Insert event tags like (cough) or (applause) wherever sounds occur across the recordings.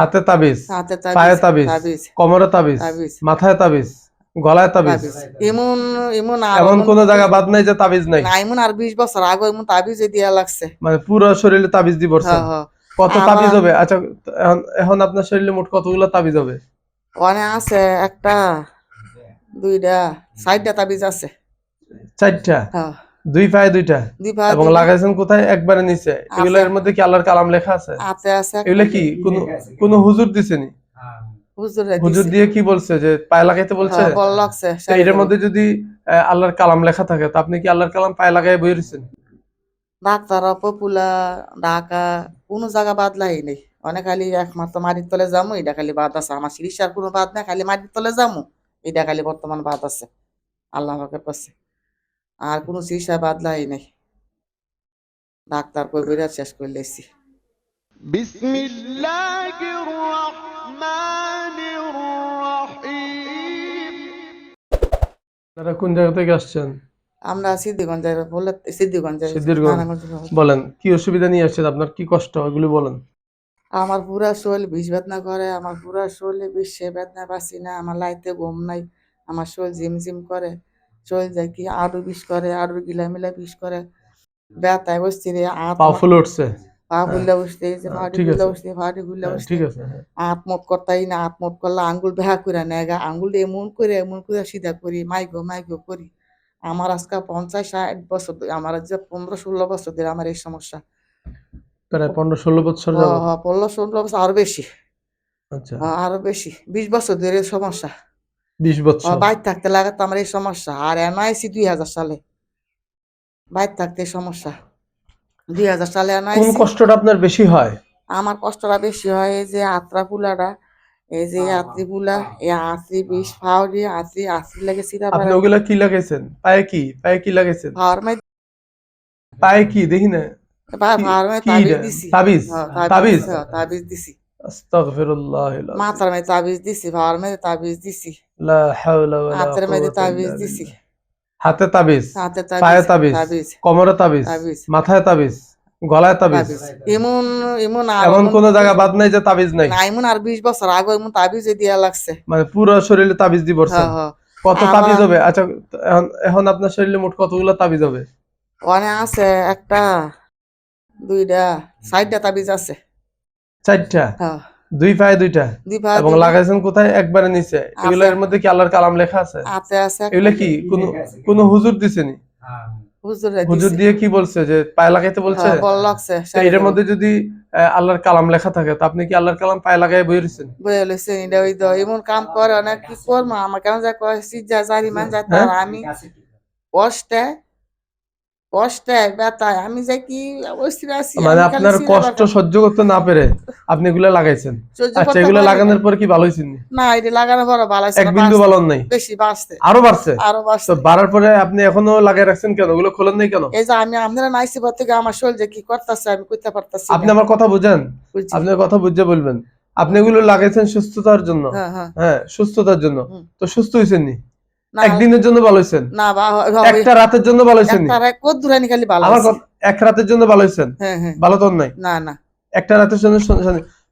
হাতে তাবিজ পায়ে তাবিজ কোমরে তাবিজ মাথায় তাবিজ গলায় তাবিজ। এমন এমন এমন কোন জায়গা বাদ নাই যে তাবিজ নাই। না এমন আর বিশ বছর আগে এমন তাবিজে দিয়া লাগছে। মানে পুরো শরীরে তাবিজ দি হ্যাঁ হ্যাঁ। কত তাবিজ হবে? আচ্ছা এখন এখন আপনার শরীরে মোট কতগুলো তাবিজ হবে? ওখানে আছে একটা দুইটা চারটা তাবিজ আছে। চারটা? হ্যাঁ। দুই পায়ে দুইটা। এবং লাগাইছেন কোথায়? একবারে নিচে। এগুলো এর মধ্যে কি আল্লাহর কালাম লেখা আছে? এগুলো কি? কোন কোন হুজুর দিছেনি? হুজুর দিছে। দিয়ে কি বলছে? যে পায়ে লাগাইতে বলছে? হ্যাঁ, বল লাগছে তো এটার মধ্যে যদি আল্লাহর কালাম লেখা থাকে তো আপনি কি আল্লাহর কালাম পায়ে লাগাই বই রয়েছেন ডাক্তার পপুলা ঢাকা কোনো জায়গা বাদলাই নেই। অনেক খালি একমাত্র মাটির তলে যামু এটা খালি বাদ আছে। আমার চিকিৎসার কোনো বাদ নাই খালি মাটির তলে যামু এটা খালি বর্তমান বাদ আছে। আল্লাহ পাকের কাছে। আর কোনো চিকিৎসা বাদলাই নাই। ডাক্তার কই কইরা শেষ করে লেছি। আপনারা কোন জায়গা থেকে আসছেন? আমরা সিদ্ধিগঞ্জ বলে সিদ্ধিগঞ্জ বলেন কি অসুবিধা নিয়ে আসছেন? আপনার কি কষ্ট? ওগুলি বলেন। আমার পুরা শরীর বিষ বেদনা করে আমার পুরা শরীরে বিষে বেদনা পাচ্ছি না আমার লাইতে ঘুম নাই আমার শরীর জিম জিম করে। শরীর যায় কি আরও বিষ করে আরও গিলা মিলা বিষ করে। ব্যথায় বসছি রে পা ফুলে উঠছে। পা গুল্লা বসতে ফাটি গুল্লা বসতে ফাটি হ্যাঁ, বসতে ঠিক আছে হ্যাঁ। করতাই না হাত মত করলে আঙ্গুল বেহা করে নেগা আঙ্গুল এমন করে এমন করে সিধা করি মাইগো মাইগো করি। আমার আজকে পঞ্চাশ ষাট বছর ধরে- আমার যে পনেরো ষোলো বছর ধরে আমার এই সমস্যা। প্রায় পনেরো ষোলো বছর পনেরো ষোলো বছর আরও বেশি। আচ্ছা। আরও বেশি বিশ বছর ধরে সমস্যা। বিশ বছর। বাইর থাকতে আমার এই সমস্যা। আর এনআইসি দুই হাজার সালে। বাইর থাকতে সমস্যা। দুই হাজার সালে কোন এনআইসি কষ্টটা আপনার বেশি হয়? আমার কষ্টটা বেশি হয় এই যে আত্রা এই যে আত্রি পুলা এই আত্রি বিষ ফাউরি আত্রি আত্রি আপনি ওগুলা কি লাগাইছেন? পায়ে কি? পায়ে কি লাগাইছেন? ফাওয়ার মাই পায়ে কি? দেখি না। মাই কি তাবিজ দিছি। তাবিজ? হ্যাঁ, তাবিজ তাবিজ? হ্যাঁ, দিছি। আস্তাগফিরুল্লাহ মাথার তাবিজ দিছি ফাওয়ার মাই তাবিজ দিছি। হাতের মধ্যে তাবিজ দিছি। হাতে তাবিজ পায়ে তাবিজ কোমরে তাবিজ মাথায় তাবিজ গলায় তাবিজ। এমন এমন এমন কোন জায়গা বাদ নাই যে তাবিজ নাই। এমন আর বিশ বছর আগে এমন তাবিজে দিয়া লাগছে। মানে পুরো শরীরে তাবিজ দি পড়ছেন হ্যাঁ হ্যাঁ। কত তাবিজ হবে? আচ্ছা এখন এখন আপনার শরীরে মোট কতগুলো তাবিজ হবে? ওখানে আছে একটা দুইটা চারটা তাবিজ আছে। চারটা? হ্যাঁ। দুই পায়ে দুইটা। এবং লাগাইছেন কোথায়? একবারে নিচে। এগুলো এর মধ্যে কি আল্লাহর কালাম লেখা আছে? এগুলো কি? কোন কোন হুজুর দিছেনি হুজুরে হুজুর দিয়ে কি বলছে? যে পায়ে লাগাইতে বলছে? হ্যাঁ, বল লাগছে তো এটার মধ্যে যদি আল্লাহর কালাম লেখা থাকে তো আপনি কি আল্লাহর কালাম পায়ে লাগাই বই রয়েছেন বয়ে লইছে এটা ওই তো এমন কাম করে অনেক কি করব? আমার কেমন যা কয় সিজা জারি মান যায় তার আমি কষ্টে কষ্টে ব্যথায়। আমি যাই কি অবস্থিত আছি? মানে আপনার কষ্ট সহ্য করতে না পেরে আপনি এগুলো লাগাইছেন। আচ্ছা এগুলো লাগানোর পর কি ভালো হয়েছেন? না এটা লাগানোর পর ভালো হয়েছে এক বিন্দু বালন নাই। বেশি বাঁচতে। আরও বাড়ছে? আরও তো বাড়ার পরে আপনি এখনও লাগাই রাখছেন কেন? ওগুলো খোলেন নাই কেন? এই যে আমি আপনারা নাইসি পর থেকে আমার শরীর যে কি করতেছে আমি করতে পারতাছি আপনি আমার কথা বুঝেন। আপনার কথা বুঝে বলবেন। আপনি এগুলো লাগাইছেন সুস্থতার জন্য। হ্যাঁ হ্যাঁ। হ্যাঁ সুস্থতার জন্য। তো সুস্থ হয়েছেন নি না? একদিনের জন্য ভালো হয়েছেন না একটা রাতের জন্য ভালো হয়েছেন কত দূরানি খালি ভালো আমার এক রাতের জন্য ভালো হয়েছেন হ্যাঁ হ্যাঁ। ভালো তো নাই? না না। একটা রাতের জন্য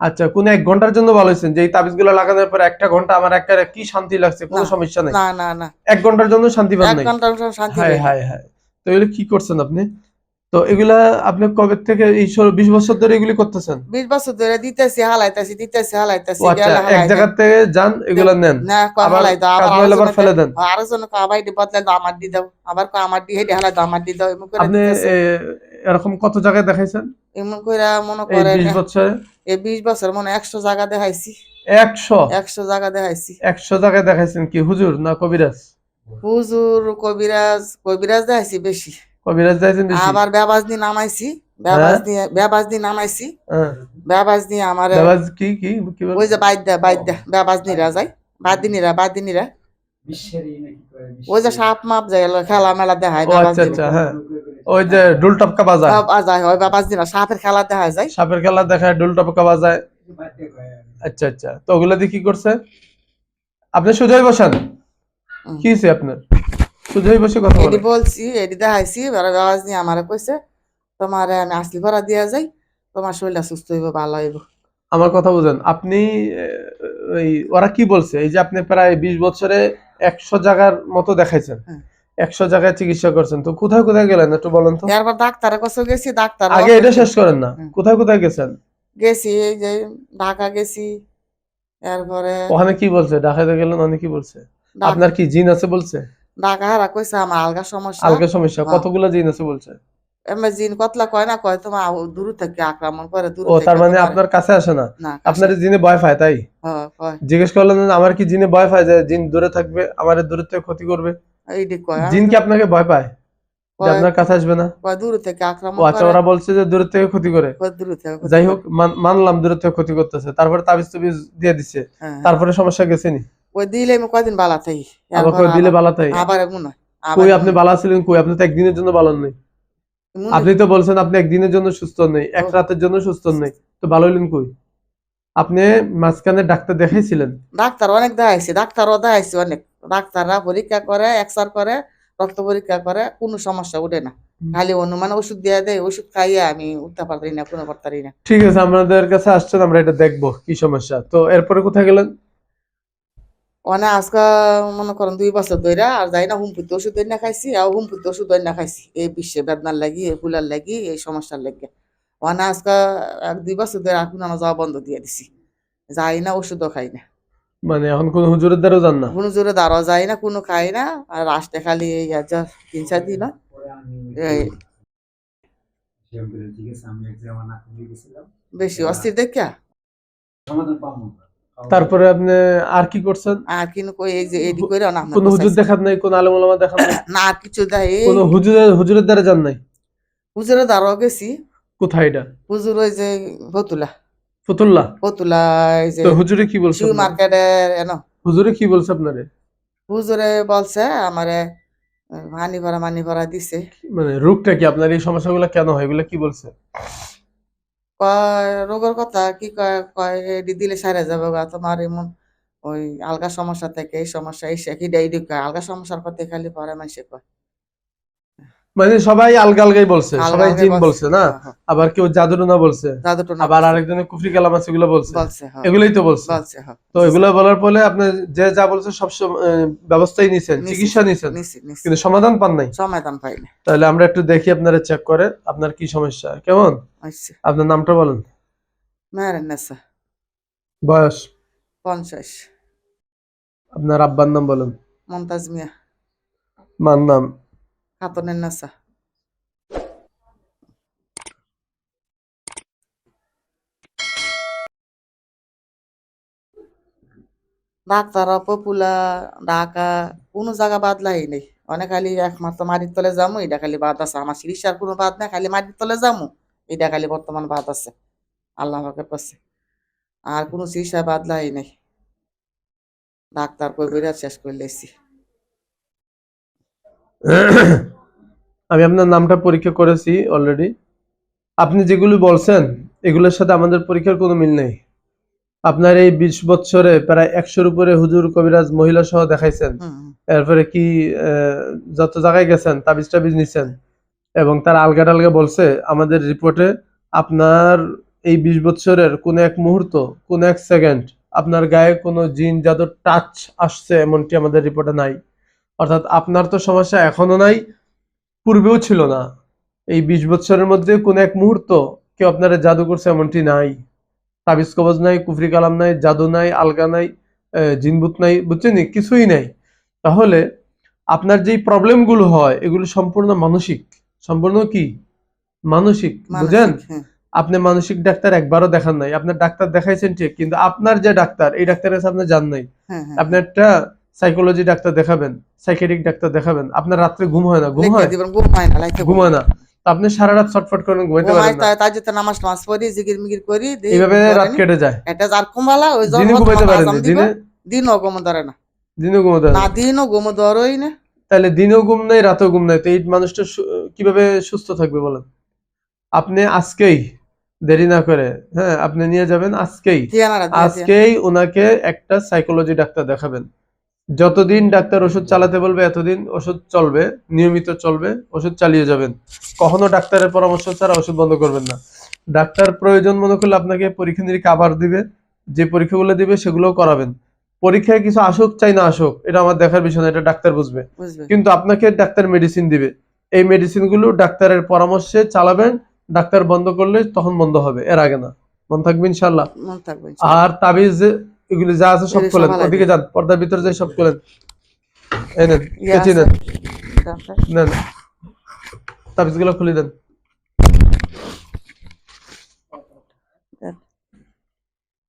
আচ্ছা কোন এক ঘণ্টার জন্য ভালো হয়েছেন যে তাবিজগুলো লাগানোর পর একটা ঘণ্টা আমার একটা কি শান্তি লাগছে? কোনো সমস্যা নেই। না না না। এক ঘণ্টার জন্য শান্তি পাবেন এক ঘণ্টার জন্য শান্তি হায় না। হায় হায়। তো এগুলো কি করছেন আপনি? তো এগুলা আপনি কবে থেকে এই বিশ বছর ধরে এগুলি করতেছেন? বিশ বছর ধরে দিতেছি হালাইতেছি দিতেছি হালাইতেছি আচ্ছা এক জায়গা থেকে যান এগুলা নেন। আবার ফেলে দেন। আরেকজন আবার বদলে দাও আমার দি দাও। আবার আমার দি হেডে হালাই দাও আমার দি দাও এমন করে আপনি এরকম কত জায়গায় দেখাইছেন? এমন করে মনে এই বিশ বছরে? এই বিশ বছর মনে একশো জায়গা দেখাইছি। একশো? একশো জায়গা দেখাইছি। একশো জায়গায় দেখাইছেন কি হুজুর না কবিরাজ? হুজুর কবিরাজ কবিরাজ দেখাইছি বেশি। আবার বেবাজ দিয়ে নামাইছি বেবাজ দিয়ে বেবাজ দিয়ে নামাইছি। হ্যাঁ। বেবাজ দিয়ে আমার কি কি ওই যে বাইদ্যা বাইদ্যা বেবাজ নিরা যায়। বাদিনীরা বাদিনীরা ওই যে সাপ মাপ যায় খেলা মেলা দেখায় আচ্ছা আচ্ছা হ্যাঁ। ওই যে ডুল টপকা বাজায়। যায় ওই বেবাজ দিনা সাপের খেলা দেখা যায়। সাপের খেলা দেখায় ডুল টপকা বাজায়। আচ্ছা আচ্ছা। তো ওগুলো দিয়ে কি করছে? আপনি সোজাই বসেন। কি হয়েছে আপনার? সোজাই বসে কথা এটি বলছি এটি দেখাইছি এবার বেবাজ নিয়ে আমারে কইছে তোমার আমি আসলি ভরা দিয়া যাই তোমার শরীরটা সুস্থ হইব ভালো হইব। আমার কথা বুঝেন আপনি ওই ওরা কি বলছে? এই যে আপনি প্রায় বিশ বছরে একশো জায়গার মতো দেখাইছেন। হ্যাঁ। একশো জায়গায় চিকিৎসা করছেন। তো কোথায় কোথায় গেলেন একটু বলেন তো? এরপর ডাক্তারের কাছে গেছি ডাক্তার আগে এটা শেষ করেন না। কোথায় কোথায় গেছেন? গেছি এই যে ঢাকা গেছি এরপরে ওখানে কি বলছে? ঢাকাতে গেলেন অনেক কি বলছে? আপনার কি জিন আছে বলছে? হারা কইছে আমার আলগা সমস্যা। আলগা সমস্যা। হ্যাঁ। কতগুলো জিন আছে বলছে? এমনি জিন কতলা কয় না কয় তোমার দূর থেকে আক্রমণ করে দূর ও তার মানে আপনার কাছে আসে না? না আপনার জিনে ভয় পায় তাই? জিজ্ঞেস করলেন আমার কি জিনে ভয় পায় যে জিন দূরে থাকবে আমার দূরে থেকে ক্ষতি করবে? জিন কি আপনাকে ভয় পায়? আপনার কাছে আসবে না? দূর থেকে আক্রমণ আচ্ছা ওরা বলছে যে দূরে থেকে ক্ষতি করে। দূর থেকে যাই হোক মানলাম দূরে থেকে ক্ষতি করতেছে। তারপরে তাবিজ তুবিজ দিয়ে দিচ্ছে হ্যাঁ, তারপরে সমস্যা গেছে গেছেনি ওই দিলে আমি কয়দিন বালা থাকি আবার দিলে বালা আবার এমন কই আপনি বালা ছিলেন কই? আপনি তো একদিনের জন্য নেই। আপনি তো বলছেন আপনি একদিনের জন্য সুস্থ নেই এক রাতের জন্য সুস্থ নেই। তো ভালো হইলেন কই? আপনি মাঝখানে ডাক্তার দেখাইছিলেন? ডাক্তার অনেক দেখাইছি ডাক্তারও দেখাইছি অনেক। ডাক্তাররা পরীক্ষা করে এক্সার করে রক্ত পরীক্ষা করে কোনো সমস্যা উঠে না। খালি অনুমান ওষুধ দিয়ে দেয় ওষুধ খাইয়ে আমি উঠতে পারি না কোনো পারি না। ঠিক আছে আমাদের কাছে আসছেন আমরা এটা দেখব কি সমস্যা। তো এরপরে কোথায় গেলেন? অনেক আজকে মনে করেন দুই বছর ধরে আর যাই না হুমপুতে ওষুধ না খাইছি আর হুমপুতে ওষুধ না খাইছি। এই বিশ্বে বেদনার লাগি এই ফুলার লাগি এই সমস্যার লাগে। অনেক আজকে এক দুই বছর ধরে আর কোনো যাওয়া বন্ধ দিয়ে দিছি। যাই না ওষুধও খাই না। মানে এখন কোন হুজুরের দ্বারাও যান না? কোনো জোরে দাঁড়াও যায় না কোনো খাই না। আর লাস্টে খালি এই যা তিন চার দিন আমার বেশি অস্থির দেখা সমাধান পাবো তারপরে আপনি আর কি করছেন? আর কি কই এই যে এডি করে না কোন হুজুর দেখাত নাই কোন আলেম ওলামা দেখান নাই? না কিছু দেয় এই কোন হুজুরের হুজুরের দ্বারা যান নাই? হুজুরে দাঁড়াও গেছি। কোথায় এটা? হুজুর ওই যে ফতুলা ফতুল্লাহ ফতুলা এই যে তো হুজুরে কি বলছে আপনারে? মার্কেটের এন হুজুরে কি বলছে আপনারে? হুজুরে বলছে আমারে মানি ভরা মানি ভরা দিছে। মানে রোগটা কি আপনার? এই সমস্যাগুলো কেন হয়? এগুলো কি বলছে? কয় রোগের কথা, কি কয় কয় দিলে সারে যাবে গা তোমার এমন ওই আলগা সমস্যা থেকে, এই সমস্যা, এই সে- কি এইডি কয়, আলগা সমস্যার কথা খালি পরে মাসে কয়। মানে সবাই আলগা আলগাই বলছে সবাই জিন বলছে। না? হ্যাঁ, আবার কেউ জাদুটনা বলছে আবার আরেকজনে কুফরি কালাম আছে এগুলো বলছে। হ্যাঁ, এগুলোই তো বলছে। হ্যাঁ। তো এগুলো বলার ফলে আপনি যে যা বলছে সব ব্যবস্থাই নিছেন চিকিৎসা নিছেন। নিছি নিছি। কিন্তু সমাধান পান নাই। সমাধান পাই না তাহলে আমরা একটু দেখি আপনারা চেক করে আপনার কি সমস্যা। কেমন? আচ্ছা আপনার নামটা বলেন। বয়স? পঞ্চাশ। আপনার আব্বার নাম বলেন। মমতাজ মিয়া। মার নাম? খাতুনের নেশা ডাক্তার পপুলা ঢাকা কোনো জায়গা বাদলাই নেই অনেক খালি একমাত্র মাটির তলে যামু এটা খালি বাদ আছে আমার চিকিৎসার কোনো বাদ নাই খালি মাটির তলে যামু এটা খালি বর্তমান বাদ আছে আল্লাহ কাছে আর কোনো চিকিৎসা বাদলাই নেই ডাক্তার কই শেষ করে লেছি (coughs) আমি আপনার নামটা পরীক্ষা করেছি অলরেডি আপনি যেগুলো বলছেন এগুলোর সাথে আমাদের পরীক্ষার কোনো মিল নেই। আপনার এই বিশ বছরে প্রায় একশোর উপরে হুজুর কবিরাজ মহিলা সহ দেখাইছেন। এরপরে কি যত জায়গায় গেছেন তাবিজ টাবিজ নিছেন এবং তার আলগা টালগা বলছে আমাদের রিপোর্টে আপনার এই বিশ বছরের কোন এক মুহূর্ত কোন এক সেকেন্ড আপনার গায়ে কোনো জিন জাদুর টাচ আসছে এমনটি আমাদের রিপোর্টে নাই। অর্থাৎ আপনার তো সমস্যা এখনও নাই পূর্বেও ছিল না। এই বিশ বছরের মধ্যে কোন এক মুহূর্ত কেউ আপনারা জাদু করছে এমনটি নাই। তাবিজ কবজ নাই কুফরি কালাম নাই জাদু নাই আলগা নাই জিনবুত নাই বুঝছেন কিছুই নাই। তাহলে আপনার যেই প্রবলেমগুলো হয় এগুলো সম্পূর্ণ মানসিক। সম্পূর্ণ কি? মানসিক বুঝেন? হ্যাঁ। আপনি মানসিক ডাক্তার একবারও দেখান নাই। আপনার ডাক্তার দেখাইছেন ঠিক কিন্তু আপনার যে ডাক্তার এই ডাক্তারের কাছে আপনি যান নাই। হ্যাঁ, হ্যাঁ। আপনি একটা সাইকোলজি ডাক্তার দেখাবেন সাইকেটিক ডাক্তার দেখাবেন। আপনার রাত্রে ঘুম হয় না ঘুম হয়? ঘুম হয় না, ঘুম হয় না। আপনি সারা রাত ছটফট করেন ঘুমাইতে পারেন না। তাই- যদি নামাজ টামাজ পড়ি, জিকির মিকির করি, এইভাবে রাত কেটে যায়। এটা যার কুম্বালা, ওই হতো, ঘুমাইতে পারেন না, দিনে? দিনও ঘুম ধরে না। দিনে ঘুমাতে না। দিনও ঘুম ধরোই না। তাহলে দিনেও ঘুম নাই রাতেও ঘুম নাই। তো এই মানুষটা কীভাবে সুস্থ থাকবে বলেন? আপনি আজকেই দেরি না করে হ্যাঁ আপনি নিয়ে যাবেন আজকেই। আজকেই ওনাকে একটা সাইকোলজি ডাক্তার দেখাবেন। যতদিন ডাক্তার ওষুধ চালাতে বলবে এতদিন ওষুধ চলবে নিয়মিত চলবে ওষুধ চালিয়ে যাবেন। কখনো ডাক্তারের পরামর্শ ছাড়া ওষুধ বন্ধ করবেন না। ডাক্তার প্রয়োজন মনে করলে আপনাকে পরীক্ষা নিরীক্ষা আবার দিবে যে পরীক্ষাগুলো দিবে সেগুলো করাবেন। পরীক্ষায় কিছু আসুক চাই না আসুক এটা আমার দেখার বিষয় না এটা ডাক্তার বুঝবে। কিন্তু আপনাকে ডাক্তার মেডিসিন দিবে। এই মেডিসিনগুলো ডাক্তারের পরামর্শে চালাবেন ডাক্তার বন্ধ করলে তখন বন্ধ হবে এর আগে না। মন থাকবে ইনশাল্লাহ আর তাবিজ এগুলি যা আছে সব খোলেন ওদিকে যান পর্দার ভিতরে যাই সব খোলেন এই নেন কেচি। নেন। নেন তাবিজগুলো খুলে দেন।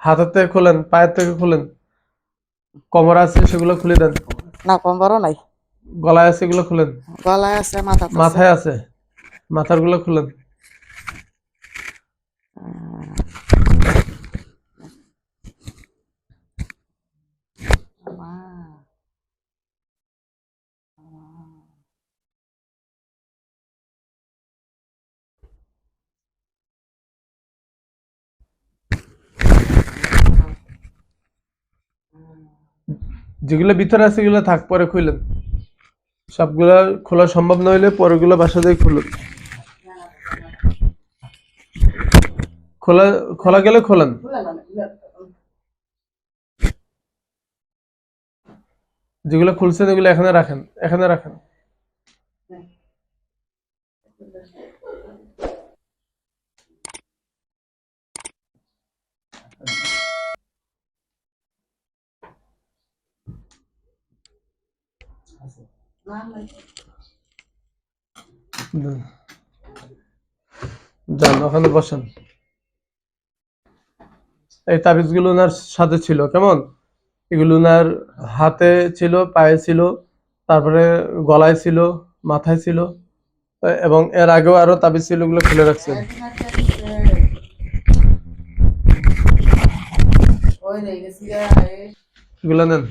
হাতের থেকে খোলেন পায়ের থেকে খোলেন কোমর আছে সেগুলো খুলে দেন। না কম্বরও নাই। গলায় আছে এগুলো খুলেন। গলায় আছে মাথা মাথায় আছে মাথারগুলো খুলেন যেগুলো ভিতরে আছে, এগুলো থাক, পরে খুললেন সবগুলা খোলা সম্ভব না হইলে পরেগুলো বাসা দিয়ে খুলুন। খোলা খোলা গেলে খোলেন। যেগুলো খুলছেন, এগুলো এখানে রাখেন এখানে রাখেন। যান ওখানে বসেন। এই তাবিজগুলো ওনার সাথে ছিল কেমন? এগুলো ওনার হাতে ছিল পায়ে ছিল তারপরে গলায় ছিল মাথায় ছিল এবং এর আগেও আরও তাবিজ ছিল ওগুলো খুলে রাখছেন। এগুলো নেন।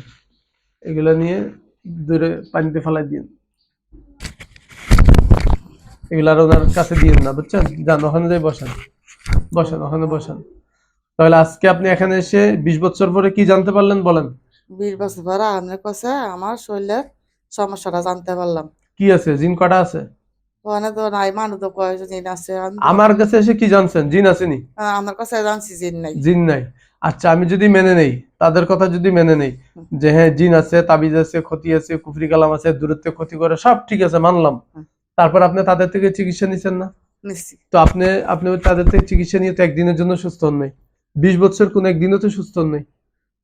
এগুলো নিয়ে দূরে পানিতে ফেলাই দিন এগুলো আর ওনার কাছে দিন না বুঝছেন? যান ওখানে যাই বসেন। বসেন ওখানে বসেন। তাহলে আজকে আপনি এখানে এসে বিশ বছর পরে কি জানতে পারলেন বলেন? বিশ বছর পরে আপনার কাছে আমার শরীরের সমস্যাটা জানতে পারলাম। কি আছে? জিন কটা আছে? ওখানে তো নাই মানুষ তো কয়েকজন জিন আছে। আমার কাছে এসে কি জানছেন? জিন আসেনি হ্যাঁ, আমার কাছে জানছি জিন নাই। জিন নাই। আচ্ছা আমি যদি মেনে নেই তাদের কথা যদি মেনে নেই যে হ্যাঁ জিন আছে তাবিজ আছে ক্ষতি আছে কুফরি কালাম আছে দূরত্বে ক্ষতি করে সব ঠিক আছে মানলাম। তারপর আপনি তাদের থেকে চিকিৎসা নিচ্ছেন না? তো আপনি আপনি তাদের থেকে চিকিৎসা নিয়ে তো একদিনের জন্য সুস্থ হন নাই। বিশ বছর কোন একদিনও তো সুস্থ হন নাই।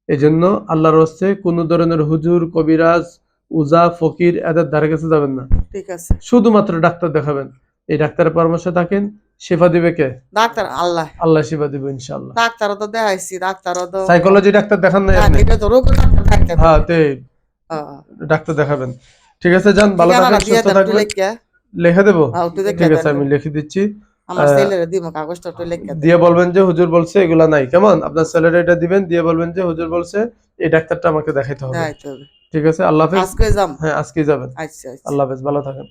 এই জন্য আল্লাহর হচ্ছে কোন ধরনের হুজুর কবিরাজ উজা ফকির এদের ধারে কাছে যাবেন না। ঠিক আছে। শুধুমাত্র ডাক্তার দেখাবেন। এই ডাক্তারের পরামর্শে থাকেন সেবা দিবে কে? ডাক্তার আল্লাহ। আল্লাহ সেবা দিবে ইনশাল্লাহ ডাক্তারও তো দেখাইছি ডাক্তারও তো সাইকোলজি ডাক্তার দেখান নাই হ্যাঁ, আপনি? এটা তো রোগ ডাক্তার দেখাইতে হ্যাঁ তে হ্যাঁ। ডাক্তার দেখাবেন। ঠিক আছে যান ভালো থাকেন সুস্থ থাকবেন। লিখে। দেবো? হ্যাঁ, ঠিক আছে আমি লিখে দিচ্ছি। আমার আহ, দিব কাগজটা লিখিয়া দেন। দিয়ে বলবেন যে হুজুর বলছে এগুলা নাই। কেমন? আপনার স্যালারি এটা দিবেন দিয়ে বলবেন যে হুজুর বলছে এই ডাক্তারটা আমাকে দেখাইতে হবে। দেখাইতে হবে। ঠিক আছে আল্লাহ হাফেজ। আজকে যাম। হ্যাঁ আজকে যাবেন। আচ্ছা আচ্ছা। আল্লাহ হাফেজ ভালো থাকেন।